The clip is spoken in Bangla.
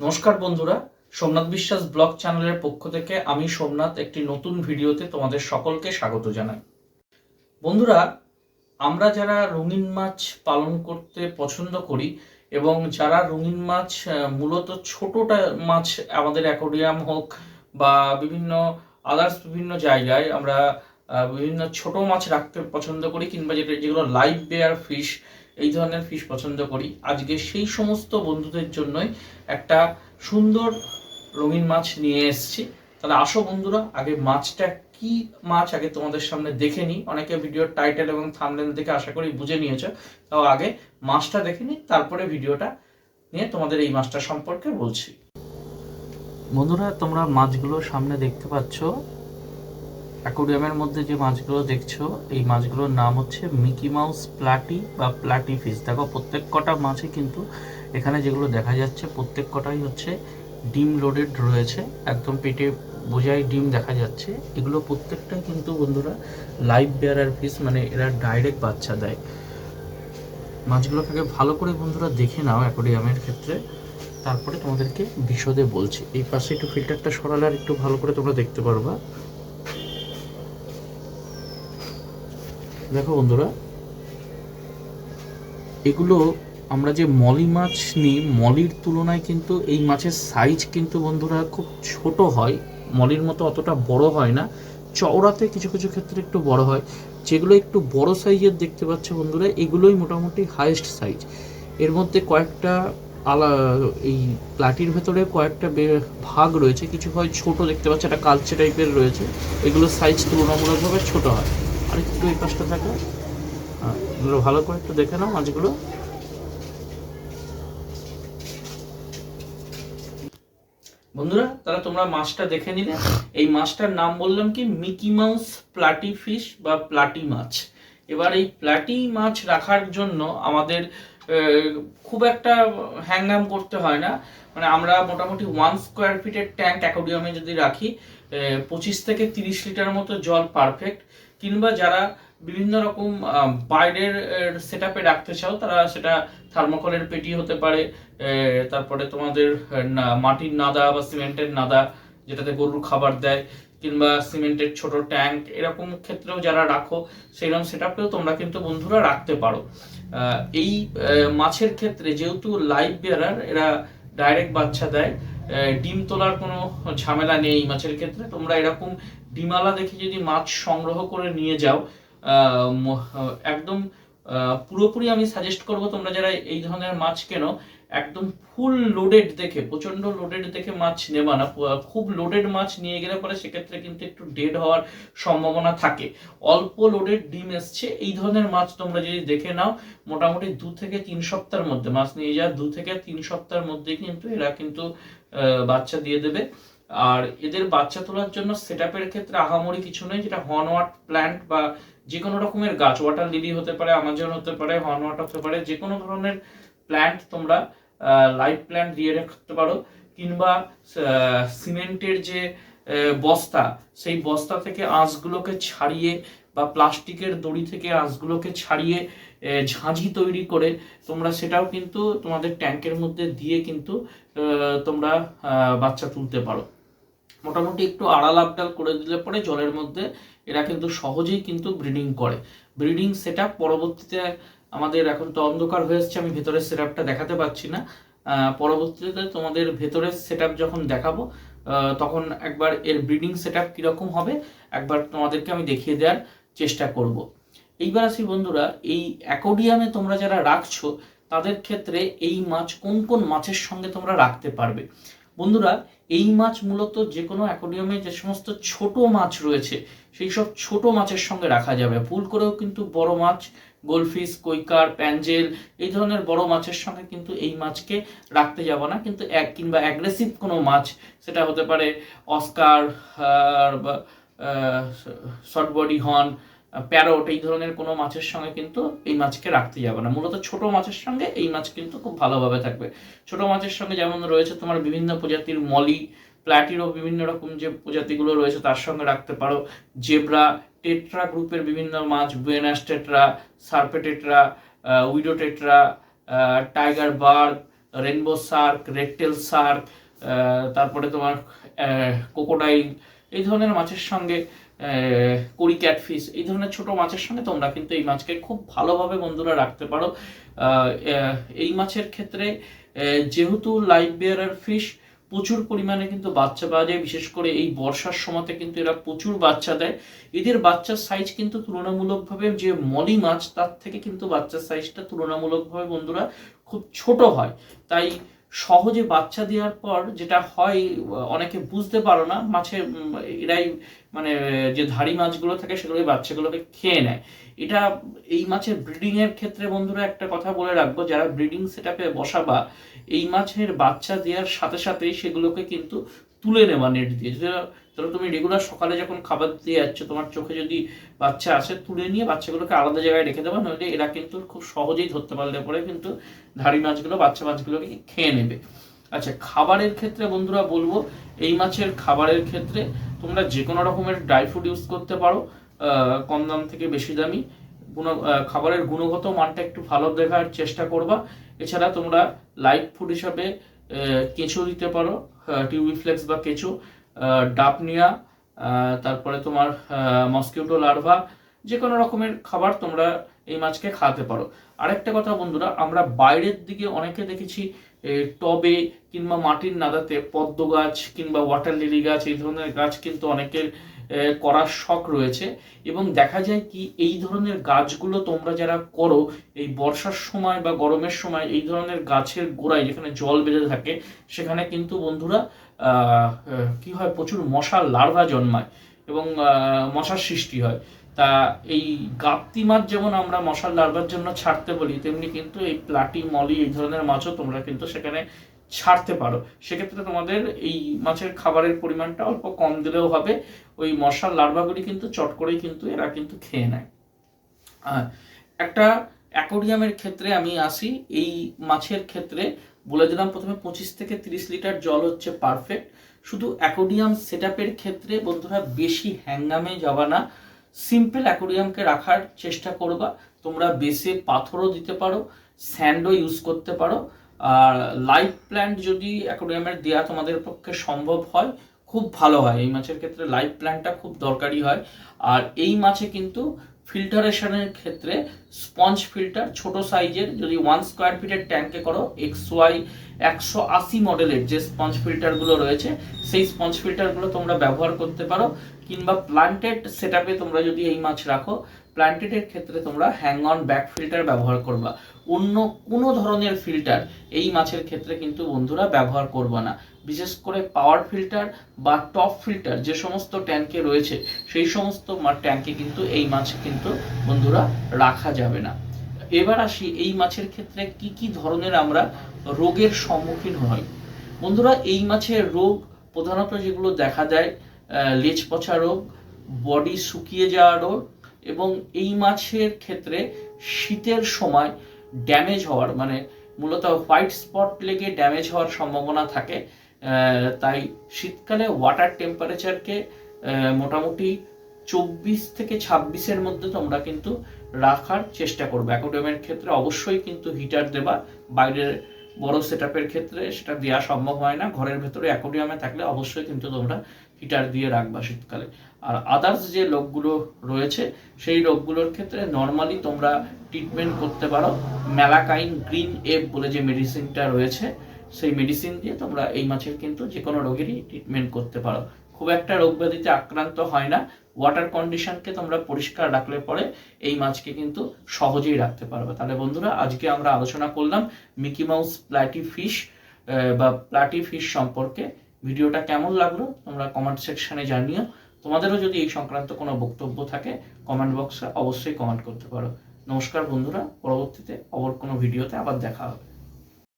নমস্কার বন্ধুরা, সোমনাথ বিশ্বাস ব্লগ চ্যানেলের পক্ষ থেকে আমি সোমনাথ একটি নতুন ভিডিওতে তোমাদের সকলকে স্বাগত জানাই। বন্ধুরা, আমরা যারা রঙিন মাছ পালন করতে পছন্দ করি এবং যারা রঙিন মাছ মূলত ছোটটা মাছ আমাদের অ্যাকোরিয়াম হোক বা বিভিন্ন আদার্স বিভিন্ন জায়গায় আমরা বিভিন্ন ছোট মাছ রাখতে পছন্দ করি কিংবা যেটা যেগুলো লাইভ বেয়ার ফিশ এই ধরনের ফিশ পছন্দ করি। আজকে সেই সমস্ত বন্ধুদের জন্যই একটা সুন্দর রঙিন মাছ নিয়ে এসেছি। তাহলে আসো বন্ধুরা, আগে মাছটা কি মাছ আগে তোমাদের সামনে দেখে নিই। অনেকে ভিডিওর টাইটেল এবং থামলেন দেখে আশা করি বুঝে নিয়েছো। তাও আগে মাছটা দেখে নিই, তারপরে ভিডিওটা নিয়ে তোমাদের এই মাছটা সম্পর্কে বলছি। বন্ধুরা, তোমরা মাছগুলো সামনে দেখতে পাচ্ছ। অ্যাকোরিয়ামের মধ্যে যে মাছগুলো দেখছ, এই মাছগুলোর নাম হচ্ছে মিকি মাউস প্লাটি বা প্লাটি ফিশ। দেখো, প্রত্যেক কটা মাছই কিন্তু এখানে যেগুলো দেখা যাচ্ছে, প্রত্যেক কটাই হচ্ছে ডিম লোডেড রয়েছে। একদম পেটে বোঝাই ডিম দেখা যাচ্ছে। এগুলো প্রত্যেকটাই কিন্তু বন্ধুরা লাইভ বেয়ারার ফিশ মানে এরা ডাইরেক্ট বাচ্চা দেয়। মাছগুলোকে ভালো করে বন্ধুরা দেখে নাও অ্যাকোরিয়ামের ক্ষেত্রে। তারপরে তোমাদেরকে বিশদে বলছি। এই পাশে একটু ফিল্টারটা সরালে আর একটু ভালো করে তোমরা দেখতে পারবা। দেখো বন্ধুরা, এগুলো আমরা যে মলি মাছ নিই, মলির তুলনায় কিন্তু এই মাছের সাইজ কিন্তু বন্ধুরা খুব ছোট হয়। মলির মতো অতটা বড় হয় না। চওড়াতে কিছু কিছু ক্ষেত্রে একটু বড় হয়। যেগুলো একটু বড় সাইজের দেখতে পাচ্ছ বন্ধুরা, এগুলোই মোটামুটি হাইয়েস্ট সাইজ এর মধ্যে কয়েকটা আলা, এই প্লাটির ভেতরে কয়েকটা ভাগ রয়েছে। কিছু হয় ছোট দেখতে পাচ্ছ, একটা কালচে টাইপের রয়েছে। এগুলোর সাইজ তুলনামূলকভাবে ছোট হয়। একটু এই পাশটা থাকো এগুলো ভালো করে একটু দেখে নাও মাছগুলো। বন্ধুরা, তাহলে তোমরা মাছটা দেখে নিলে। এই মাছটার নাম বললাম কি? মিকি মাউস প্লাটি ফিশ বা প্লাটি মাছ। এবার এই প্লাটি মাছ রাখার জন্য আমাদের খুব একটা হ্যাংনাম করতে হয় না। মানে আমরা মোটামুটি ওয়ান স্কোয়ার ফিটের ট্যাঙ্ক অ্যাকোডিয়ামে যদি রাখি পঁচিশ থেকে তিরিশ লিটার মতো জল পারফেক্ট কিংবা যারা বিভিন্ন রকম বাইরের সেট আপে রাখতে চাও, তারা সেটা থার্মোকলের পেটি হতে পারে তারপরে তোমাদের মাটির নাদা বা সিমেন্টের নাদা যেটাতে গরুর খাবার দেয়, কিংবা সিমেন্টের ছোট ট্যাঙ্ক, এরকম ক্ষেত্রেও যারা রাখো, সেইরকম সেট আপেও তোমরা কিন্তু বন্ধুরা রাখতে পারো। এই মাছের ক্ষেত্রে যেহেতু লাইভ বেয়ারার এরা ডাইরেক্ট বাচ্চা দেয় ডিম তোলার কোনো ঝামেলা নেই মাছের ক্ষেত্রে। তোমরা এরকম ডিমালা দেখে যদি মাছ সংগ্রহ করে নিয়ে যাও একদম পুরোপুরি আমি সাজেস্ট করব তোমরা যারা এই ধরনের মাছ কেনো, একদম ফুল লোডেড দেখে প্রচণ্ড লোডেড দেখে মাছ নেবা না। খুব লোডেড মাছ নিয়ে গেলে পরে সেক্ষেত্রে কিন্তু একটু ডেড হওয়ার সম্ভাবনা থাকে। অল্প লোডেড ডিম এসছে, এই ধরনের মাছ তোমরা যদি দেখে নাও, মোটামুটি দু থেকে তিন সপ্তাহের মধ্যে, মাছ নিয়ে যাওয়ার দু থেকে তিন সপ্তাহের মধ্যে কিন্তু এরা কিন্তু বাচ্চা দিয়ে দেবে। আর এদের বাচ্চা তোলার জন্য সেট ক্ষেত্রে আহামরি কিছু নেই, যেটা হর্নওয়াট প্ল্যান্ট বা যে কোনো রকমের গাছ ওয়াটার লিলি হতে পারে আমাজন হতে পারে হর্নওয়াট হতে পারে যে কোনো ধরনের প্ল্যান্ট তোমরা লাইভ প্ল্যান্ট দিয়ে রাখতে পারো, কিংবা সিমেন্টের যে বস্তা, সেই বস্তা থেকে আঁশগুলোকে ছাড়িয়ে বা প্লাস্টিকের দড়ি থেকে আঁশগুলোকে ছাড়িয়ে ঝাঁঝি তৈরি করে তোমরা সেটাও কিন্তু তোমাদের ট্যাঙ্কের মধ্যে দিয়ে কিন্তু তোমরা বাচ্চা তুলতে পারো। মোটামুটি একটু আড়াল আপডাল করে দিলে পরে জলের মধ্যে এরা কিন্তু সহজেই কিন্তু ব্রিডিং করে। ব্রিডিং সেট পরবর্তীতে আমাদের এখন তো অন্ধকার হয়ে এসছে, আমি ভেতরের সেট দেখাতে পাচ্ছি না। পরবর্তীতে তোমাদের ভেতরের সেট যখন দেখাবো তখন একবার এর ব্রিডিং সেট আপ কীরকম হবে, একবার তোমাদেরকে আমি দেখিয়ে দেওয়ার চেষ্টা করব। এইবার আসি বন্ধুরা, এই অ্যাকোডিয়ামে তোমরা যারা রাখছো, তাদের ক্ষেত্রে এই মাছ কোন কোন মাছের সঙ্গে তোমরা রাখতে পারবে? বন্ধুরা এই মাছ মূলত যে কোনো অ্যাকোডিয়ামে যে সমস্ত ছোট মাছ রয়েছে, সেই সব ছোট মাছের সঙ্গে রাখা যাবে। ভুল করেও কিন্তু বড় মাছ, গোলফিশ, কৈকার প্যাঞ্জেল এই ধরনের বড় মাছের সঙ্গে কিন্তু এই মাছকে রাখতে যাব না। কিন্তু এক কিংবা অ্যাগ্রেসিভ কোনো মাছ, সেটা হতে পারে oscar short body horn parrot, এই ধরনের কোনো মাছের সঙ্গে কিন্তু এই মাছকে রাখতে যাবে না। মূলত ছোট মাছের সঙ্গে এই মাছ কিন্তু খুব ভালোভাবে থাকবে। ছোট মাছের সঙ্গে যেমন রয়েছে তোমার বিভিন্ন প্রজাতির মলি প্ল্যাটিরও বিভিন্ন রকম যে প্রজাতিগুলো রয়েছে তার সঙ্গে রাখতে পারো। জেব্রা, টেট্রা গ্রুপের বিভিন্ন মাছ, buenos tetra, serpae tetra widow tetra tiger barb rainbow shark redtail shark তারপরে তোমার কোকোডাইল এই ধরনের মাছের সঙ্গে কড়ি ক্যাটফিশ, এই ধরনের ছোট মাছের সঙ্গে তোমরা কিন্তু এই মাছকে খুব ভালোভাবে বন্ধুরা রাখতে পারো। এই মাছের ক্ষেত্রে যেহেতু লাইভ বেয়ারার ফিশ প্রচুর পরিমাণে কিন্তু বাচ্চা পাওয়া যায়, বিশেষ করে এই বর্ষার সময়তে কিন্তু এরা প্রচুর বাচ্চা দেয়। এদের বাচ্চার সাইজ কিন্তু তুলনামূলকভাবে যে মলি মাছ, তার থেকে কিন্তু বাচ্চার সাইজটা তুলনামূলকভাবে বন্ধুরা খুব ছোট হয়। তাই সহজে বাচ্চা দেওয়ার পর যেটা হয়, অনেকে বুঝতে পারো না, মাছে এরাই মানে যে ধাড়ি মাছগুলো থাকে সেগুলো বাচ্চাগুলোকে খেয়ে নেয়। এটা এই মাছের ব্রিডিং এর ক্ষেত্রে বন্ধুরা একটা কথা বলে রাখব, যারা ব্রিডিং সেটআপে বসাবা, এই মাছের বাচ্চা দেওয়ার সাথে সাথেই সেগুলোকে কিন্তু তুলে নেওয়া নেট দিয়ে। ধরো তুমি রেগুলার সকালে যখন খাবার দিয়ে যাচ্ছ, তোমার চোখে যদি বাচ্চা আসে, তুলে নিয়ে বাচ্চাগুলোকে আলাদা জায়গায় রেখে দেবা, নইলে এরা কিন্তু খুব সহজেই ধরতে পারলে পরে কিন্তু ধাড়ি মাছগুলো, বাচ্চা মাছগুলোকে খেয়ে নেবে। আচ্ছা খাবারের ক্ষেত্রে বন্ধুরা বলব, এই মাছের খাবারের ক্ষেত্রে তোমরা যে কোনো রকমের ড্রাই ফ্রুট ইউজ করতে পারো কম দাম থেকে বেশি দামি। খাবারের গুণগত মানটা একটু ভালো দেখার চেষ্টা করবা। এছাড়া তোমরা লাইট ফুড হিসাবে কেঁচো দিতে পারো টিউবিফ্লেক্স বা কেঁচো। ডাপনিয়া তারপরে তোমার মসকিউটো লার্ভা যে কোনো রকমের খাবার তোমরা এই মাছকে খাওয়াতে পারো। আরেকটা কথা বন্ধুরা, আমরা বাইরের দিকে অনেকে দেখেছি টবে কিংবা মাটির নাদাতে পদ্ম গাছ কিংবা ওয়াটার লিলি গাছ, এই ধরনের গাছ কিন্তু অনেকের করার শখ রয়েছে। এবং দেখা যায় কি, এই ধরনের গাছগুলো তোমরা যারা করো, এই বর্ষার সময় বা গরমের সময়, এই ধরনের গাছের গোড়ায় যেখানে জল বেঁধে থাকে, সেখানে কিন্তু বন্ধুরা কি হয়? প্রচুর মশার লার্ভা জন্মায় এবং মশার সৃষ্টি হয়। তা এই গাপ্তি মাছ যেমন আমরা মশার লার্ভার জন্য ছাড়তে বলি, তেমনি কিন্তু এই প্লাটি, মলি এই ধরনের মাছও তোমরা কিন্তু সেখানে ছাড়তে পারো। সেক্ষেত্রে তোমাদের এই মাছের খাবারের পরিমাণটা অল্প কম দিলেও হবে। ওই মশার লার্ভাগুলি কিন্তু চট করেই কিন্তু এরা কিন্তু খেয়ে নেয়। একটা অ্যাকোরিয়ামের ক্ষেত্রে আমি আসি। এই মাছের ক্ষেত্রে বলে দিলাম, প্রথমে পঁচিশ থেকে তিরিশ লিটার জল হচ্ছে পারফেক্ট শুধু অ্যাকোরিয়াম সেট ক্ষেত্রে বন্ধুরা বেশি হ্যাঙ্গামে যাবা না। সিম্পল অ্যাকোরিয়ামকে রাখার চেষ্টা করবা। তোমরা বেসে পাথরও দিতে পারো স্যান্ডও ইউজ করতে পারো। আর লাইফ প্ল্যান্ট যদি অ্যাকোরিয়ামের দেয়া তোমাদের পক্ষে সম্ভব হয়, খুব ভালো হয়। এই মাছের ক্ষেত্রে লাইফ প্ল্যান্টটা খুব দরকারি হয়। আর এই মাছে কিন্তু ফিল্টারেশনের ক্ষেত্রে স্পঞ্জ ফিল্টার, ছোট সাইজের, যদি ওয়ান স্কোয়ার ফিটের ট্যাঙ্কে করো এক্স ওয়াই একশো আশি মডেলের যে স্পঞ্জ ফিল্টারগুলো রয়েছে, সেই স্পঞ্জ ফিল্টারগুলো তোমরা ব্যবহার করতে পারো। কিংবা প্লান্টেড সেট তোমরা যদি এই মাছ রাখো প্লান্টেডের ক্ষেত্রে তোমরা হ্যাং অন ব্যাক ফিল্টার ব্যবহার করবা। অন্য কোনো ধরনের ফিল্টার এই মাছের ক্ষেত্রে কিন্তু বন্ধুরা ব্যবহার করবা না। বিশেষ করে পাওয়ার ফিল্টার বা টপ ফিল্টার যে সমস্ত ট্যাঙ্কে রয়েছে, সেই সমস্ত ট্যাঙ্কে কিন্তু এই মাছ কিন্তু বন্ধুরা রাখা যাবে না। এবার আসি এই মাছের ক্ষেত্রে কি কি ধরনের আমরা রোগের সম্মুখীন হই বন্ধুরা, এই মাছের রোগ প্রধানত যেগুলো দেখা দেয় লেজ পচা রোগ বডি শুকিয়ে যাওয়া রোগ এবং এই মাছের ক্ষেত্রে শীতের সময় ড্যামেজ হওয়ার মানে মূলত হোয়াইট স্পট লেগে ড্যামেজ হওয়ার সম্ভাবনা থাকে। তাই শীতকালে ওয়াটার টেম্পারেচারকে মোটামুটি চব্বিশ থেকে ছাব্বিশের মধ্যে তোমরা কিন্তু রাখার চেষ্টা করবে। অ্যাকোডিয়ামের ক্ষেত্রে অবশ্যই কিন্তু হিটার দেবা। বাইরের বড় সেট ক্ষেত্রে সেটা দেওয়া সম্ভব হয় না। ঘরের ভেতরে অ্যাকোডিয়ামে থাকলে অবশ্যই কিন্তু তোমরা হিটার দিয়ে রাখবা শীতকালে। আর আদার্স যে রোগগুলো রয়েছে, সেই রোগগুলোর ক্ষেত্রে নর্মালি তোমরা ট্রিটমেন্ট করতে পারো। ম্যালাকাইন গ্রিন এপ বলে যে মেডিসিনটা রয়েছে সেই মেডিসিন দিয়ে তোমরা এই মাছের কিন্তু যে কোনো রোগেরই ট্রিটমেন্ট করতে পারো। খুব একটা রোগ ব্যাধিতে আক্রান্ত হয় না। ওয়াটার কন্ডিশনকে তোমরা পরিষ্কার রাখলে পরে এই মাছকে কিন্তু সহজেই রাখতে পারবে। তাহলে বন্ধুরা, আজকে আমরা আলোচনা করলাম মিকি মাউস প্ল্যাটি ফিশ বা প্ল্যাটি ফিশ সম্পর্কে। ভিডিওটা কেমন লাগল তোমরা কমেন্ট সেকশনে জানিও। তোমাদেরও যদি এই সংক্রান্ত কোনো বক্তব্য থাকে কমেন্ট বক্সে অবশ্যই কমেন্ট করতে পারো। নমস্কার বন্ধুরা, পরবর্তীতে অপর কোনো ভিডিওতে আবার দেখা হবে।